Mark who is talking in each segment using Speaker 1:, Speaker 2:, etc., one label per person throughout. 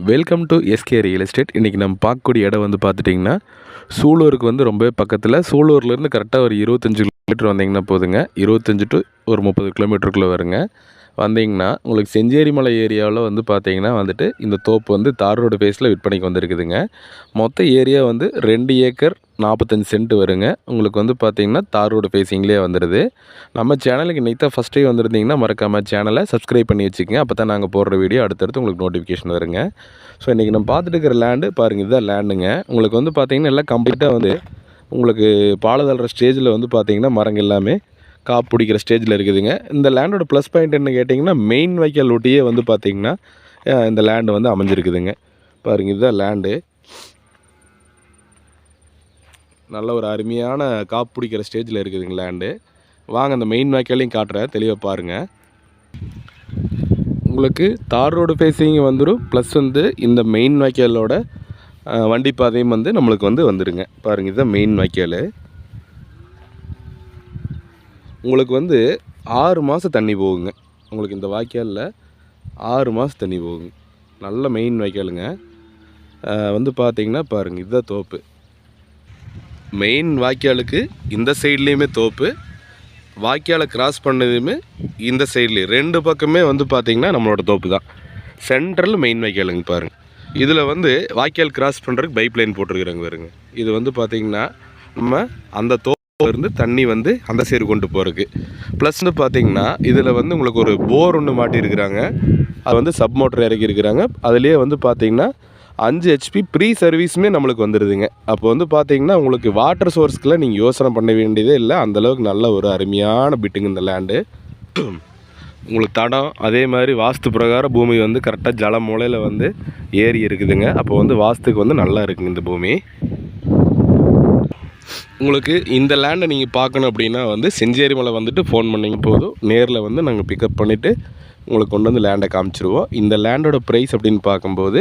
Speaker 1: Welcome to SK real estate இன்றைக்கி நம்ம பார்க்கக்கூடிய இடம் வந்து பார்த்துட்டிங்கன்னா சூலூருக்கு வந்து ரொம்ப பக்கத்தில் சூலூர்லேருந்து கரெக்டாக ஒரு இருபத்தஞ்சி கிலோமீட்டர் வந்தீங்கன்னா போதுங்க. இருபத்தஞ்சி டு ஒரு முப்பது கிலோமீட்டருக்குள்ளே வருங்க. வந்தீங்கன்னா உங்களுக்கு செஞ்சேரி மலை ஏரியாவில் வந்து பார்த்தீங்கன்னா வந்துட்டு இந்த தோப்பு வந்து தார் ரோடு ஃபேஸில் விற்பனைக்கு வந்திருக்குதுங்க. மொத்த ஏரியா வந்து ரெண்டு ஏக்கர் நாற்பத்தஞ்சு சென்ட் வருங்க. உங்களுக்கு வந்து பார்த்தீங்கன்னா தார் ரோடு ஃபேஸிங்லேயே வந்துடுது நம்ம சேனலுக்கு இன்றைக்கி தான் ஃபஸ்ட் டைம் வந்திருந்தீங்கன்னா மறக்காமல் சேனலை சப்ஸ்கிரைப் பண்ணி வச்சுக்கோங்க. அப்போ தான் நாங்கள் போடுற வீடியோ அடுத்தடுத்து உங்களுக்கு நோட்டிஃபிகேஷன் வருங்க. ஸோ இன்றைக்கி நம்ம பார்த்துட்டு இருக்கிற லேண்டு பாருங்கள் இதுதான் லேண்டுங்க உங்களுக்கு வந்து பார்த்தீங்கன்னா எல்லாம் கம்ப்ளீட்டாக வந்து உங்களுக்கு பாலதல்ற ஸ்டேஜில் வந்து பார்த்தீங்கன்னா மரங்கள் எல்லாமே காப்பு பிடிக்கிற ஸ்டேஜில் இருக்குதுங்க. இந்த லேண்டோட ப்ளஸ் பாயிண்ட் என்ன கேட்டிங்கன்னா மெயின் வைக்கல் ஒட்டியே வந்து பார்த்திங்கன்னா இந்த லேண்டு வந்து அமைஞ்சிருக்குதுங்க. பாருங்க இதுதான் லேண்டு நல்ல ஒரு அருமையான காப்பு பிடிக்கிற ஸ்டேஜில் இருக்குதுங்க லேண்டு வாங்க அந்த மெயின் வாய்க்காலையும் காட்டுறேன். தெளிவாக பாருங்கள் உங்களுக்கு தார் ரோடு ஃபேஸிங் வந்துடும் ப்ளஸ் வந்து இந்த மெயின் வாய்க்காலோட வண்டி பாதையும் வந்து நம்மளுக்கு வந்து வந்துடுங்க பாருங்கள் இதுதான் மெயின் வாய்க்கால் உங்களுக்கு வந்து ஆறு மாதம் தண்ணி போகுங்க. உங்களுக்கு இந்த வாய்க்காலில் ஆறு மாதம் தண்ணி போகுங்க. நல்ல மெயின் வாய்க்காலுங்க. வந்து பார்த்தீங்கன்னா பாருங்கள் இதுதான் தோப்பு. மெயின் வாய்க்காலுக்கு இந்த சைட்லேயுமே தோப்பு. வாய்க்காலை கிராஸ் பண்ணதுமே இந்த சைட்லேயும் ரெண்டு பக்கமே வந்து பார்த்திங்கன்னா நம்மளோட தோப்பு தான். சென்ட்ரல் மெயின் வாய்க்காலுங்க பாருங்கள் இதில் வந்து வாய்க்கால் கிராஸ் பண்ணுறதுக்கு பைப் லைன் போட்டிருக்குறாங்க பாருங்க. இது வந்து பார்த்திங்கன்னா நம்ம அந்த தோ இருந்து தண்ணி வந்து அந்த சைடு கொண்டு போகிறதுக்கு ப்ளஸ்னு பார்த்தீங்கன்னா இதில் வந்து உங்களுக்கு ஒரு போர் ஒன்று மாட்டியிருக்கிறாங்க. அது வந்து சப் மோட்டர் இறக்கி இருக்கிறாங்க அதுலேயே வந்து பார்த்தீங்கன்னா அஞ்சு ஹெச்பி ப்ரீ சர்வீஸுமே நம்மளுக்கு வந்துடுதுங்க அப்போ வந்து பார்த்தீங்கன்னா உங்களுக்கு வாட்டர் சோர்ஸ்க்கெலாம் நீங்கள் யோசனை பண்ண வேண்டியதே இல்லை. அந்தளவுக்கு நல்ல ஒரு அருமையான பிட்டுங்க இந்த லேண்டு உங்களுக்கு தடம் அதே மாதிரி வாஸ்து பிரகாரம் பூமி வந்து கரெக்டாக ஜல மூலையில் வந்து ஏறி இருக்குதுங்க. அப்போ வந்து வாஸ்துக்கு வந்து நல்லா இருக்குங்க இந்த பூமி. உங்களுக்கு இந்த லேண்டை நீங்கள் பார்க்கணும் அப்படின்னா வந்து செஞ்சேரி மலை வந்துட்டு ஃபோன் பண்ணிங்க போதும். நேரில் வந்து நாங்கள் பிக்கப் பண்ணிவிட்டு உங்களுக்கு கொண்டு வந்து லேண்டை காமிச்சிருவோம். இந்த லேண்டோட ப்ரைஸ் அப்படின்னு பார்க்கும்போது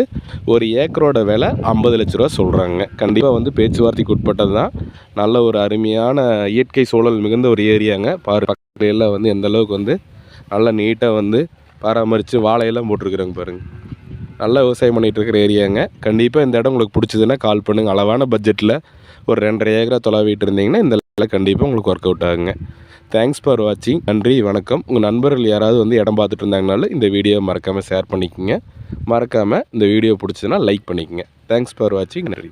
Speaker 1: ஒரு ஏக்கரோட விலை ஐம்பது லட்ச ரூபா சொல்கிறாங்க கண்டிப்பாக வந்து பேச்சுவார்த்தைக்கு உட்பட்டது தான். நல்ல ஒரு அருமையான இயற்கை சூழல் மிகுந்த ஒரு ஏரியாங்க. பாரு பக்கத்துல எல்லாம் வந்து எந்தளவுக்கு வந்து நல்லா நீட்டாக வந்து பராமரித்து வாழையெல்லாம் போட்டிருக்குறாங்க பாருங்கள் நல்லா விவசாயம் பண்ணிகிட்டு இருக்கிற ஏரியாங்க. கண்டிப்பாக இந்த இடம் உங்களுக்கு பிடிச்சதுன்னா கால் பண்ணுங்கள் அளவான பட்ஜெட்டில் ஒரு ரெண்டரை ஏக்கரா தொலைவிட்டு இருந்தீங்கன்னா இந்த இடம் கண்டிப்பாக உங்களுக்கு ஒர்க் அவுட் ஆகுங்க. தேங்க்ஸ் ஃபார் வாட்சிங் நன்றி வணக்கம். உங்கள் நண்பர்கள் யாராவது வந்து இடம் பார்த்துட்டு இருந்தாங்கனாலும் இந்த வீடியோவை மறக்காமல் ஷேர் பண்ணிக்கோங்க. மறக்காமல் இந்த வீடியோ பிடிச்சதுன்னா லைக் பண்ணிக்கோங்க. தேங்க்ஸ் ஃபார் வாட்சிங் நன்றி.